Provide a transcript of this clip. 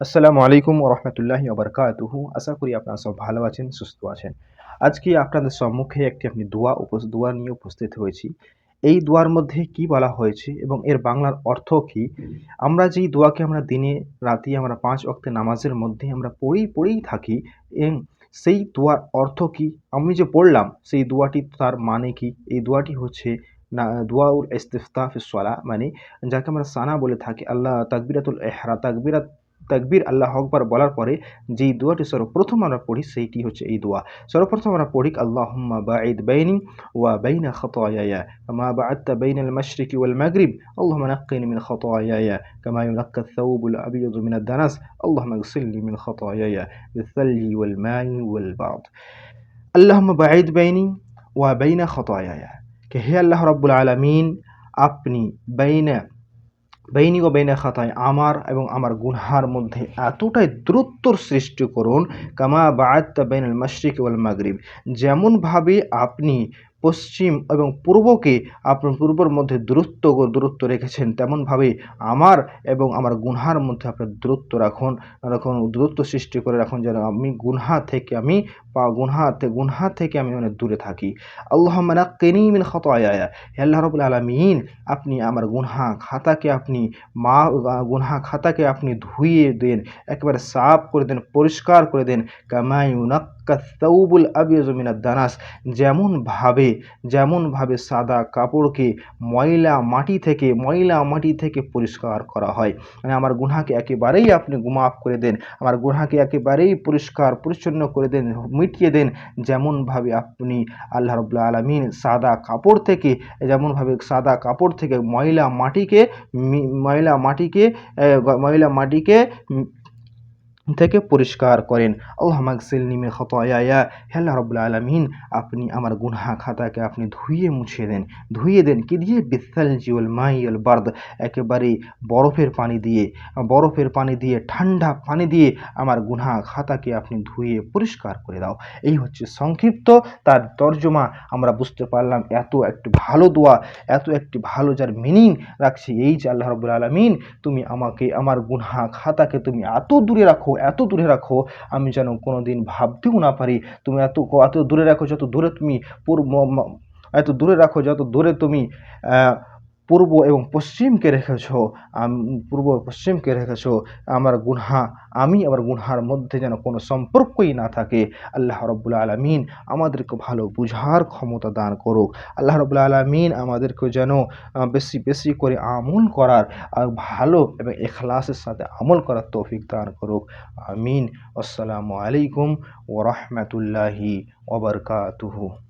আসসালামু আলাইকুম রহমতুল্লাহি ওবরকাতুহু আশা করি আপনারা সব ভালো আছেন, সুস্থ আছেন। আজকে আপনাদের সম্মুখে একটি আপনি দোয়া দোয়া নিয়ে উপস্থিত হয়েছি। এই দোয়ার মধ্যে কি বলা হয়েছে এবং এর বাংলার অর্থ কি? আমরা যেই দোয়াকে আমরা দিনে, রাতে আমরা পাঁচ অক্তে নামাজের মধ্যে আমরা পড়েই পড়েই থাকি এবং সেই দোয়ার অর্থ কি? আমি যে পড়লাম, সেই দোয়াটি তার মানে কি? এই দোয়াটি হচ্ছে না দোয়াউল ইস্তিফতা ফিসলা মানে যাকে আমরা সানা বলে থাকি, আল্লাহ তাকবিরাতুল এহরা তাকবিরাত তাকবীর আল্লাহ আকবার বলার পরে যেই দোয়াটি সর্বপ্রথম আমরা পড়ি, সেইটি হচ্ছে এই দোয়া। সর্বপ্রথম আমরা পড়ি, আল্লাহুম্মা বাঈদ বাইনি ওয়া বাইনা খাতায়ায়া কামা বা'adta বাইনা আল-মাশরিকি ওয়াল মাগরিব। আল্লাহুম্মা নাক্কিনি মিন খাতায়ায়া কামা ইউনাক্কা আথ-থাওবুল আবিয়াদু মিনাদ দানাস। আল্লাহুম্মা ইগসিলনি মিন খাতায়ায়া বিথ-থালজি ওয়াল মাই ওয়াল বারদ আল্লাহুম্মা বাঈদ বাইনি ওয়া বাইনা খাতায়ায়া। কে হে আল্লাহ রাব্বুল আলামিন, আপনি বাইনা বেইনি ও বেইনা খাতায় আমার এবং আমার গুনহার মধ্যে এতটাই দূরত্বর সৃষ্টি করুন, কামা বায়াত্তা বেইনাল মাশরিক ওয়াল মাগরিব। যেমনভাবে আপনি পশ্চিম এবং পূর্বকে আপনার পূর্বর মধ্যে দূরত্ব দূরত্ব রেখেছেন, তেমনভাবে আমার এবং আমার গুনহার মধ্যে আপনার দূরত্ব রাখুন রাখুন, দূরত্ব সৃষ্টি করে রাখুন যেন আমি গুনহা থেকে আমি পা, গুনহা গুনহা থেকে আমি অনেক দূরে থাকি। আল্লাহ মানা কেনি মিন ক্ষত আয়া আল্লাহ রবুল আলমিন, আপনি আমার গুনহা খাতাকে আপনি মা, গুনহা খাতাকে আপনি ধুইয়ে দেন, একেবারে সাফ করে দেন, পরিষ্কার করে দেন। কামায়ুনাক কাসৌবুল আবিয়াজমিনা দানাস। যেমনভাবে যেমনভাবে সাদা কাপড়কে ময়লা মাটি থেকে, ময়লা মাটি থেকে পরিষ্কার করা হয়। মানে আমার গুনাকে একেবারেই আপনি মাফ করে দেন, আমার গুনাকে একেবারেই পরিষ্কার, পরিচ্ছন্ন করে দেন, মিটিয়ে দেন, যেমনভাবে আপনি আল্লাহ রবুল্লা আলমিন সাদা কাপড় থেকে, যেমনভাবে সাদা কাপড় থেকে ময়লা মাটিকে ময়লা মাটিকে ময়লা মাটিকে থেকে পরিষ্কার করেন। আল্লাহ মাকসিল নিমে খতয়া হেল্লা রবুল্লা আলমিন, আপনি আমার গুনহা খাতাকে আপনি ধুয়ে মুছে দেন। ধুয়ে দেন কি দিয়ে? বিসাল জিওল মাইল বার্দ। একেবারে বরফের পানি দিয়ে, বরফের পানি দিয়ে, ঠান্ডা পানি দিয়ে আমার গুনহা খাতাকে আপনি ধুয়ে পরিষ্কার করে দাও। এই হচ্ছে সংক্ষিপ্ত তার তর্জমা। আমরা বুঝতে পারলাম এত একটি ভালো দোয়া, এত একটি ভালো যার মিনিং রাখছি। এই যে আল্লাহ রবুল্লা আলমিন, তুমি আমাকে, আমার গুনহা খাতাকে তুমি এত দূরে রাখো এত দূরে রাখো, আমি যেন কোনো দিন ভাবতেও না পারি। তুমি এত এত দূরে রাখো যত দূরে তুমি পুর এত দূরে রাখো যত দূরে তুমি পূর্ব এবং পশ্চিমকে রেখেছ পূর্ব পশ্চিমকে রেখেছ, আমার গুনহা, আমি আমার গুনহার মধ্যে যেন কোনো সম্পর্কই না থাকে। আল্লাহ রব্বুল আলমিন আমাদেরকে ভালো বুঝার ক্ষমতা দান করুক। আল্লাহ রব্বুল আলমিন আমাদেরকে যেন বেশি বেশি করে আমল করার ভালো এবং এখলাসের সাথে আমল করার তৌফিক দান করুক। আমিন। আসসালামু আলাইকুম ওরহমতুল্লাহি ওবরকাতুহু